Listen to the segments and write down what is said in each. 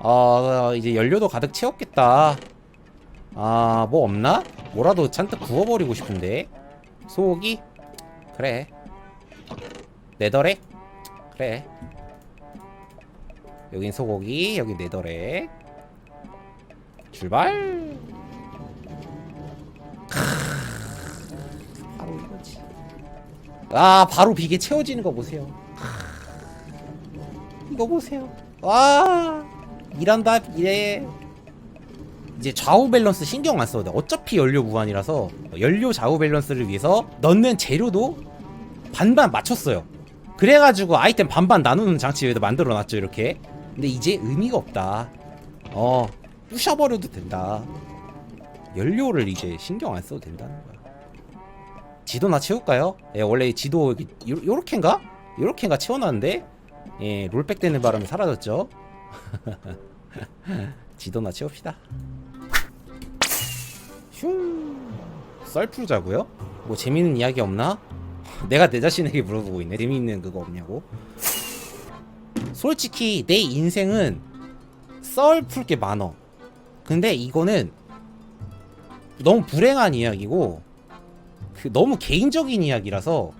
아 이제 연료도 가득 채웠겠다. 아 뭐 없나? 뭐라도 잔뜩 구워버리고 싶은데. 소고기? 그래. 네더래? 그래. 여긴 소고기 여긴 네더래 출발! 크, 바로 이거지. 아 바로 비계 채워지는 거 보세요. 크, 이거 보세요. 와 일한다 이래. 이제 좌우 밸런스 신경 안 써도 돼. 어차피 연료 무한이라서 연료 좌우 밸런스를 위해서 넣는 재료도 반반 맞췄어요. 그래가지고 아이템 반반 나누는 장치에도 만들어 놨죠 이렇게. 근데 이제 의미가 없다. 어 부셔버려도 된다. 연료를 이제 신경 안 써도 된다는 거야. 지도나 채울까요? 예, 원래 지도 요, 요렇게인가? 요렇게인가 채워놨는데? 예, 롤백 되는 바람에 사라졌죠 지도나 채웁시다. 슝 썰 풀자고요? 뭐 재밌는 이야기 없나? 내가 내 자신에게 물어보고 있네. 재밌는 그거 없냐고. 솔직히 내 인생은 썰 풀 게 많어. 근데 이거는 너무 불행한 이야기고 그 너무 개인적인 이야기라서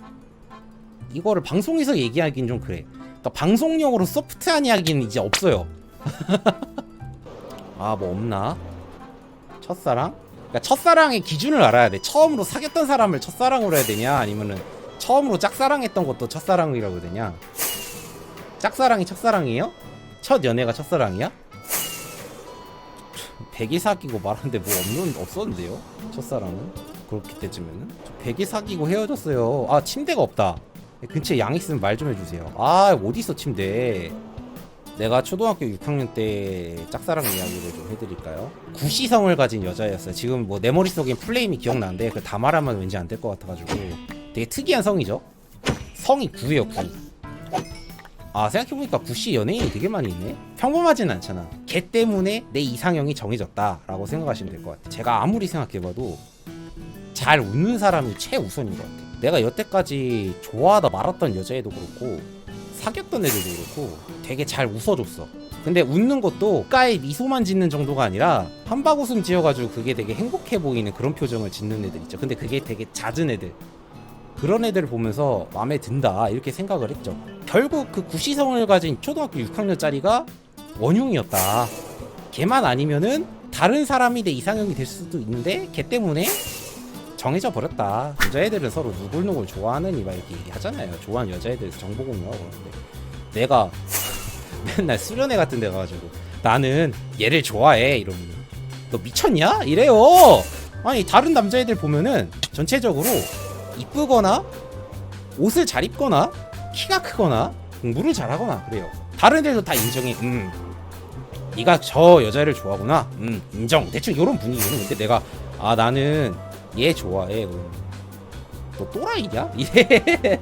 이거를 방송에서 얘기하기는 좀 그래 그러니까 방송용으로 소프트한 이야기는 이제 없어요 아 뭐 없나? 첫사랑? 그러니까 첫사랑의 기준을 알아야 돼 처음으로 사귀었던 사람을 첫사랑으로 해야 되냐 아니면은 처음으로 짝사랑했던 것도 첫사랑이라고 해야 되냐 짝사랑이 첫사랑이에요? 첫 연애가 첫사랑이야? 백이 사귀고 말하는데 뭐 없는 없었는데요? 첫사랑은 그렇기 때쯤에는 백이 사귀고 헤어졌어요. 아 침대가 없다. 근처에 양 있으면 말 좀 해주세요. 아 어디 있어 침대? 내가 초등학교 6학년 때 짝사랑 이야기를 좀 해드릴까요? 구시성을 가진 여자였어요. 지금 뭐 내 머릿속엔 플레임이 기억나는데 그 다 말하면 왠지 안 될 것 같아가지고 되게 특이한 성이죠. 성이 구예요 구. 아 생각해보니까 구씨 연예인이 되게 많이 있네 평범하진 않잖아 걔 때문에 내 이상형이 정해졌다 라고 생각하시면 될 것 같아 제가 아무리 생각해봐도 잘 웃는 사람이 최우선인 것 같아 내가 여태까지 좋아하다 말았던 여자애도 그렇고 사귀었던 애들도 그렇고 되게 잘 웃어줬어 근데 웃는 것도 가에 미소만 짓는 정도가 아니라 한바구음 지어가지고 그게 되게 행복해 보이는 그런 표정을 짓는 애들 있죠 근데 그게 되게 잦은 애들 그런 애들을 보면서 마음에 든다 이렇게 생각을 했죠. 결국 그 구시성을 가진 초등학교 6학년짜리가 원흉이었다. 걔만 아니면은 다른 사람이 내 이상형이 될 수도 있는데 걔 때문에 정해져 버렸다. 여자애들은 서로 누굴누굴 좋아하는 이막 이렇게 하잖아요. 좋아하는 여자애들에서 정보 공유하고 그러는데 내가 맨날 수련회 같은 데 가가지고 나는 얘를 좋아해 이러면 너 미쳤냐? 이래요. 아니 다른 남자애들 보면은 전체적으로 이쁘거나 옷을 잘 입거나 키가 크거나 공부를 잘하거나 그래요. 다른 애들도 다 인정해. 음, 네가 저 여자를 좋아하구나. 음, 인정. 대충 이런 분위기는 근데 내가 아 나는 얘 좋아해. 너 또라이냐? 이래.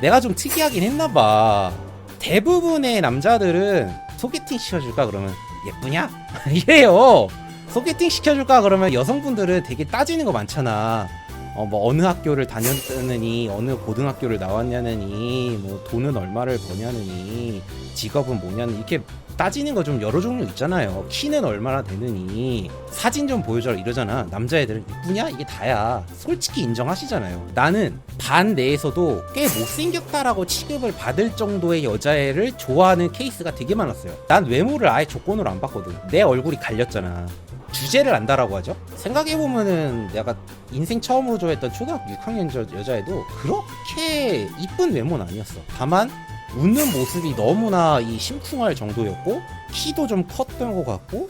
내가 좀 특이하긴 했나봐. 대부분의 남자들은 소개팅 시켜줄까 그러면 예쁘냐? 이래요. 소개팅 시켜줄까 그러면 여성분들은 되게 따지는 거 많잖아. 어 뭐 어느 학교를 다녔느니 어느 고등학교를 나왔냐느니 뭐 돈은 얼마를 버냐느니 직업은 뭐냐는 이렇게 따지는 거 좀 여러 종류 있잖아요. 키는 얼마나 되느니 사진 좀 보여줘라 이러잖아. 남자애들은 이쁘냐? 이게 다야. 솔직히 인정하시잖아요. 나는 반 내에서도 꽤 못생겼다라고 취급을 받을 정도의 여자애를 좋아하는 케이스가 되게 많았어요. 난 외모를 아예 조건으로 안 봤거든. 내 얼굴이 갈렸잖아 주제를 안다라고 하죠. 생각해 보면은 내가 인생 처음으로 좋아했던 초등학교 6학년 저 여자애도 그렇게 이쁜 외모는 아니었어. 다만 웃는 모습이 너무나 이 심쿵할 정도였고 키도 좀 컸던 것 같고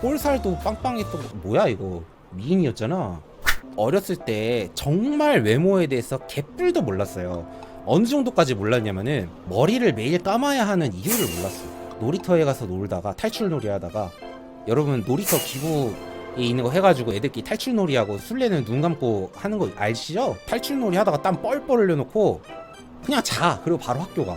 볼살도 빵빵했던 거 뭐야 이거 미인이었잖아. 어렸을 때 정말 외모에 대해서 개뿔도 몰랐어요. 어느 정도까지 몰랐냐면은 머리를 매일 감아야 하는 이유를 몰랐어. 놀이터에 가서 놀다가 탈출놀이 하다가 여러분 놀이터 기구에 있는 거 해가지고 애들끼리 탈출놀이 하고 술래는 눈 감고 하는 거 아시죠? 탈출놀이 하다가 땀 뻘뻘 흘려놓고 그냥 자. 그리고 바로 학교 가.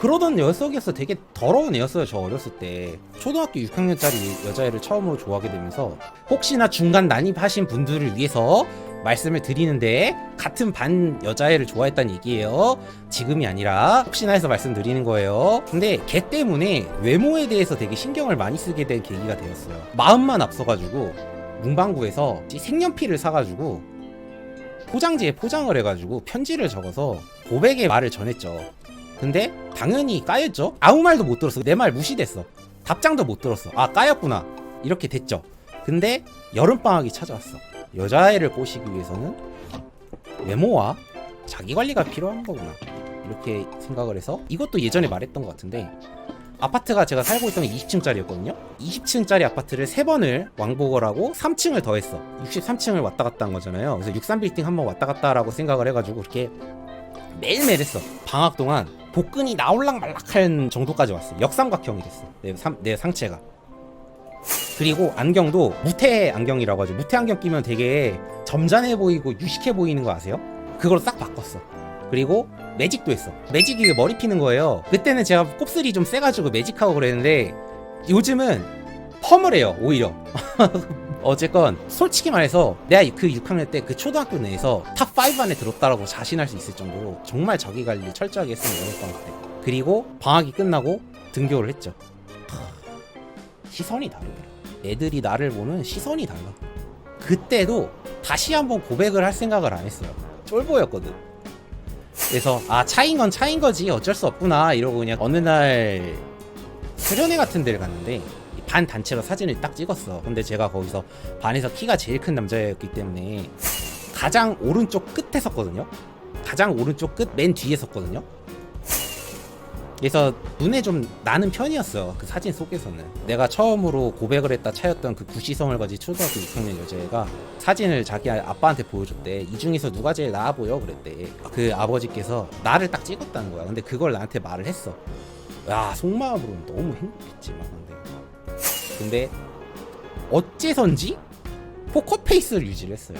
그러던 녀석이었어 되게 더러운 애였어요 저 어렸을 때. 초등학교 6학년짜리 여자애를 처음으로 좋아하게 되면서 혹시나 중간 난입하신 분들을 위해서 말씀을 드리는데 같은 반 여자애를 좋아했다는 얘기예요. 지금이 아니라 혹시나 해서 말씀드리는 거예요. 근데 걔 때문에 외모에 대해서 되게 신경을 많이 쓰게 된 계기가 되었어요. 마음만 앞서가지고 문방구에서 색연필을 사가지고 포장지에 포장을 해가지고 편지를 적어서 고백의 말을 전했죠. 근데 당연히 까였죠. 아무 말도 못 들었어. 내 말 무시됐어. 답장도 못 들었어. 아 까였구나. 이렇게 됐죠. 근데 여름방학이 찾아왔어. 여자애를 꼬시기 위해서는 외모와 자기 관리가 필요한 거구나. 이렇게 생각을 해서 이것도 예전에 말했던 것 같은데 아파트가 제가 살고 있던 게 20층짜리였거든요. 20층짜리 아파트를 세 번을 왕복을 하고 3층을 더했어. 63층을 왔다 갔다 한 거잖아요. 그래서 63빌딩 한번 왔다 갔다 라고 생각을 해가지고 그렇게 매일매일 했어. 방학 동안 복근이 나올락 말락한 정도까지 왔어. 역삼각형이 됐어. 내, 삼, 내 상체가. 그리고 안경도 무태 안경이라고 하죠. 무태 안경 끼면 되게 점잖해 보이고 유식해 보이는 거 아세요? 그걸 싹 바꿨어. 그리고 매직도 했어. 매직이 머리 피는 거예요. 그때는 제가 곱슬이 좀 세가지고 매직하고 그랬는데 요즘은 펌을 해요. 오히려. 어쨌건 솔직히 말해서 내가 그 6학년 때 그 초등학교 내에서 탑 5 안에 들었다라고 자신할 수 있을 정도로 정말 자기 관리 철저하게 했으면 여름방학 때. 그리고 방학이 끝나고 등교를 했죠. 하, 시선이 다르더라. 애들이 나를 보는 시선이 달라. 그때도 다시 한번 고백을 할 생각을 안 했어요. 쫄보였거든. 그래서 아 차인 건 차인 거지 어쩔 수 없구나 이러고 그냥 어느 날 수련회 같은 데를 갔는데 반 단체가 사진을 딱 찍었어. 근데 제가 거기서 반에서 키가 제일 큰 남자였기 때문에 가장 오른쪽 끝에 섰거든요. 가장 오른쪽 끝 맨 뒤에 섰거든요. 그래서 눈에 좀 나는 편이었어. 그 사진 속에서는. 내가 처음으로 고백을 했다 차였던 그 구시성을 가진 초등학교 6학년 여자애가 사진을 자기 아빠한테 보여줬대. 이 중에서 누가 제일 나아 보여? 그랬대. 그 아버지께서 나를 딱 찍었다는 거야. 근데 그걸 나한테 말을 했어. 야, 속마음으로는 너무 행복했지, 막. 근데. 근데 어째선지 포커페이스를 유지를 했어요.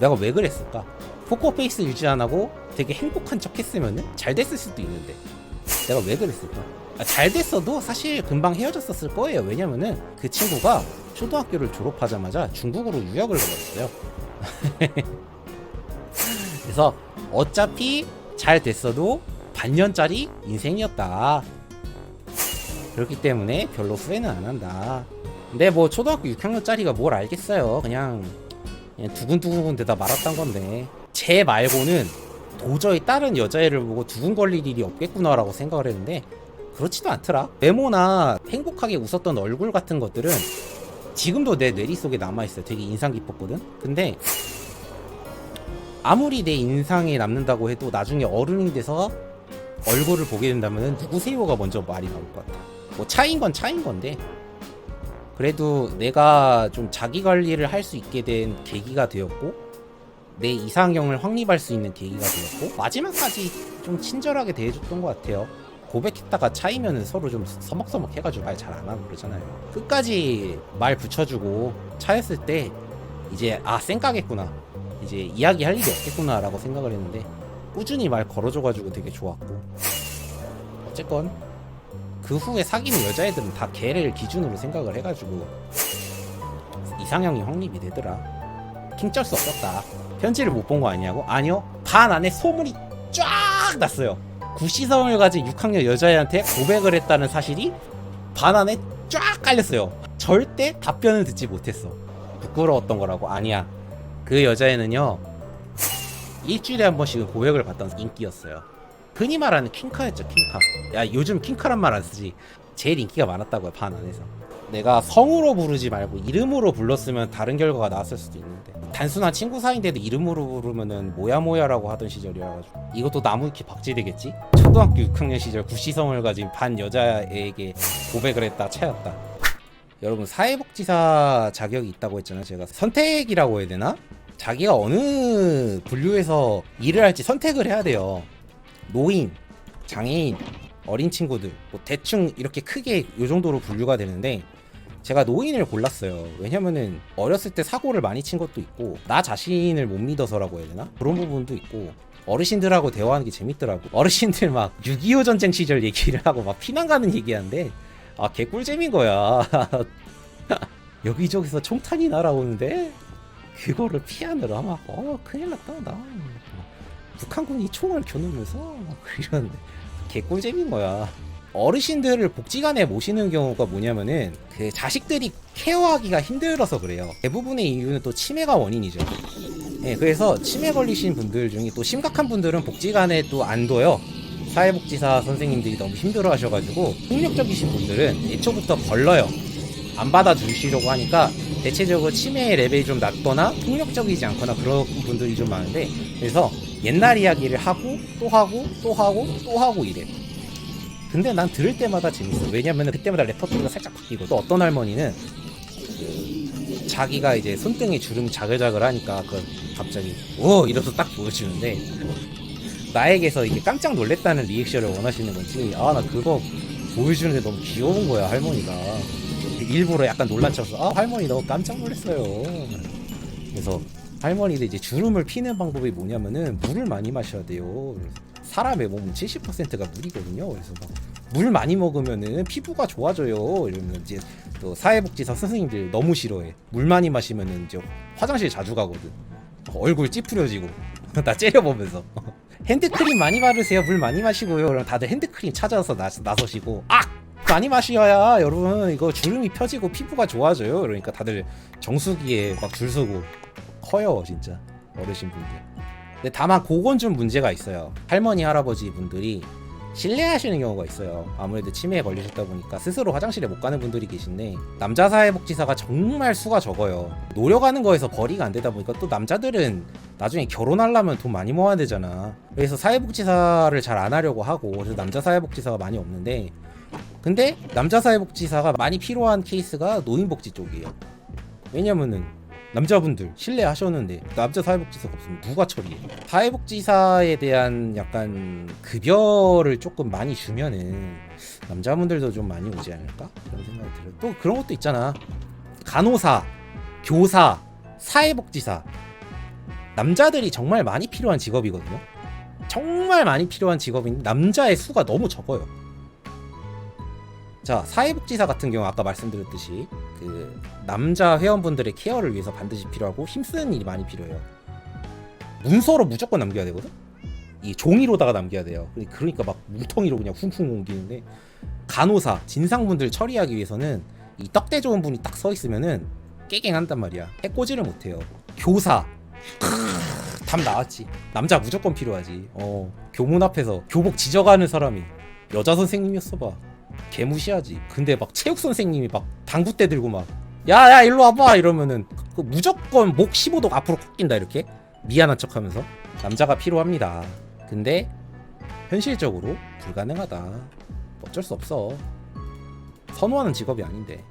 내가 왜 그랬을까? 포커페이스 유지 안 하고 되게 행복한 척 했으면 잘 됐을 수도 있는데 내가 왜 그랬을까? 아, 잘 됐어도 사실 금방 헤어졌었을 거예요. 왜냐면은 그 친구가 초등학교를 졸업하자마자 중국으로 유학을 가버렸어요. 그래서 어차피 잘 됐어도 반년짜리 인생이었다. 그렇기 때문에 별로 후회는 안 한다. 근데 뭐 초등학교 6학년짜리가 뭘 알겠어요. 그냥 그냥 두근두근 대다 말았던 건데 쟤 말고는 도저히 다른 여자애를 보고 두근거릴 일이 없겠구나라고 생각을 했는데 그렇지도 않더라. 외모나 행복하게 웃었던 얼굴 같은 것들은 지금도 내 뇌리 속에 남아있어요. 되게 인상 깊었거든. 근데 아무리 내 인상에 남는다고 해도 나중에 어른이 돼서 얼굴을 보게 된다면 누구세요가 먼저 말이 나올 것 같아. 뭐 차인 건 차인 건데 그래도 내가 좀 자기 관리를 할 수 있게 된 계기가 되었고 내 이상형을 확립할 수 있는 계기가 되었고 마지막까지 좀 친절하게 대해줬던 것 같아요. 고백했다가 차이면 서로 좀 서먹서먹 해가지고 말 잘 안 하고 그러잖아요. 끝까지 말 붙여주고 차였을 때 이제 아 쌩까겠구나 이제 이야기할 일이 없겠구나라고 생각을 했는데 꾸준히 말 걸어줘가지고 되게 좋았고 어쨌건 그 후에 사귀는 여자애들은 다 걔를 기준으로 생각을 해가지고 이상형이 확립이 되더라. 킹쩔 수 없었다. 편지를 못 본 거 아니냐고? 아니요. 반 안에 소문이 쫙 났어요. 구시성을 가진 6학년 여자애한테 고백을 했다는 사실이 반 안에 쫙 깔렸어요. 절대 답변을 듣지 못했어. 부끄러웠던 거라고? 아니야. 그 여자애는요. 일주일에 한 번씩은 고백을 받던 인기였어요. 흔히 말하는 킹카였죠, 킹카. 야, 요즘 킹카란 말 안 쓰지. 제일 인기가 많았다고요, 반 안에서. 내가 성으로 부르지 말고 이름으로 불렀으면 다른 결과가 나왔을 수도 있는데. 단순한 친구 사이인데도 이름으로 부르면은 뭐야 뭐야라고 하던 시절이라가지고. 이것도 나무위키 박제되겠지? 초등학교 6학년 시절 구시성을 가진 반 여자에게 고백을 했다 차였다. 여러분 사회복지사 자격이 있다고 했잖아요. 제가 선택이라고 해야 되나? 자기가 어느 분류에서 일을 할지 선택을 해야 돼요. 노인, 장애인, 어린 친구들 뭐 대충 이렇게 크게 요 정도로 분류가 되는데 제가 노인을 골랐어요. 왜냐면은 어렸을 때 사고를 많이 친 것도 있고 나 자신을 못 믿어서라고 해야 되나? 그런 부분도 있고 어르신들하고 대화하는 게 재밌더라고. 어르신들 막 6.25 전쟁 시절 얘기를 하고 막 피난 가는 얘기하는데 아 개꿀잼인 거야. 여기저기서 총탄이 날아오는데 그거를 피하느라 막 어 큰일 났다 나막 북한군이 총을 겨누면서 막 이러는데 개꿀잼인 거야 어르신들을 복지관에 모시는 경우가 뭐냐면은 그 자식들이 케어하기가 힘들어서 그래요. 대부분의 이유는 또 치매가 원인이죠. 예, 그래서 치매 걸리신 분들 중에 또 심각한 분들은 복지관에 또 안 둬요. 사회복지사 선생님들이 너무 힘들어 하셔가지고 폭력적이신 분들은 애초부터 걸러요. 안 받아주시려고 하니까 대체적으로 치매의 레벨이 좀 낮거나 폭력적이지 않거나 그런 분들이 좀 많은데 그래서 옛날 이야기를 하고 또 하고 또 하고 또 하고 이래 근데 난 들을 때마다 재밌어. 왜냐면 그때마다 레퍼토리가 살짝 바뀌고 또 어떤 할머니는 그 자기가 이제 손등에 주름이 자글자글 하니까 그 갑자기 오! 이러면서 딱 보여주는데 나에게서 이게 깜짝 놀랬다는 리액션을 원하시는 건지 아 나 그거 보여주는데 너무 귀여운 거야 할머니가. 일부러 약간 논란쳐서 아 할머니 너무 깜짝 놀랐어요. 그래서 할머니들 이제 주름을 피는 방법이 뭐냐면은 물을 많이 마셔야 돼요 사람의 몸은 70%가 물이거든요. 그래서 막 물 많이 먹으면은 피부가 좋아져요. 이러면 이제 또 사회복지사 선생님들 너무 싫어해. 물 많이 마시면은 이제 화장실 자주 가거든. 얼굴 찌푸려지고 나 째려보면서. 핸드크림 많이 바르세요. 물 많이 마시고요. 그럼 다들 핸드크림 찾아서 나, 나서시고 아 많이 마셔야 여러분 이거 주름이 펴지고 피부가 좋아져요. 그러니까 다들 정수기에 막 줄 서고 커요 진짜. 어르신 분들 근데 다만 그건 좀 문제가 있어요. 할머니 할아버지 분들이 실례하시는 경우가 있어요. 아무래도 치매에 걸리셨다 보니까 스스로 화장실에 못 가는 분들이 계신데 남자 사회복지사가 정말 수가 적어요. 노력하는 거에서 벌이가 안 되다 보니까 또 남자들은 나중에 결혼하려면 돈 많이 모아야 되잖아. 그래서 사회복지사를 잘 안 하려고 하고 그래서 남자 사회복지사가 많이 없는데 근데 남자 사회복지사가 많이 필요한 케이스가 노인복지 쪽이에요. 왜냐면은 남자분들 신뢰하셨는데 남자 사회복지사가 없으면 누가 처리해? 사회복지사에 대한 약간 급여를 조금 많이 주면은 남자분들도 좀 많이 오지 않을까? 그런 생각이 들어요. 또 그런 것도 있잖아. 간호사, 교사, 사회복지사 남자들이 정말 많이 필요한 직업이거든요. 정말 많이 필요한 직업인데 남자의 수가 너무 적어요. 자 사회복지사 같은 경우 아까 말씀드렸듯이 그 남자 회원분들의 케어를 위해서 반드시 필요하고 힘쓰는 일이 많이 필요해요. 문서로 무조건 남겨야 되거든. 이 종이로다가 남겨야 돼요. 그러니까 막 물통이로 그냥 쿵쿵 옮기는데 간호사 진상분들 처리하기 위해서는 이 떡대 좋은 분이 딱 서 있으면은 깨갱한단 말이야. 해코지를 못해요. 교사 크으, 답 나왔지. 남자 무조건 필요하지. 어 교문 앞에서 교복 지져가는 사람이 여자 선생님이었어 봐. 개무시하지. 근데 막 체육 선생님이 막 당구대 들고 막 야야 일로 와봐 이러면은 그 무조건 목 15도 앞으로 꺾인다 이렇게 미안한 척하면서 남자가 필요합니다. 근데 현실적으로 불가능하다. 어쩔 수 없어. 선호하는 직업이 아닌데.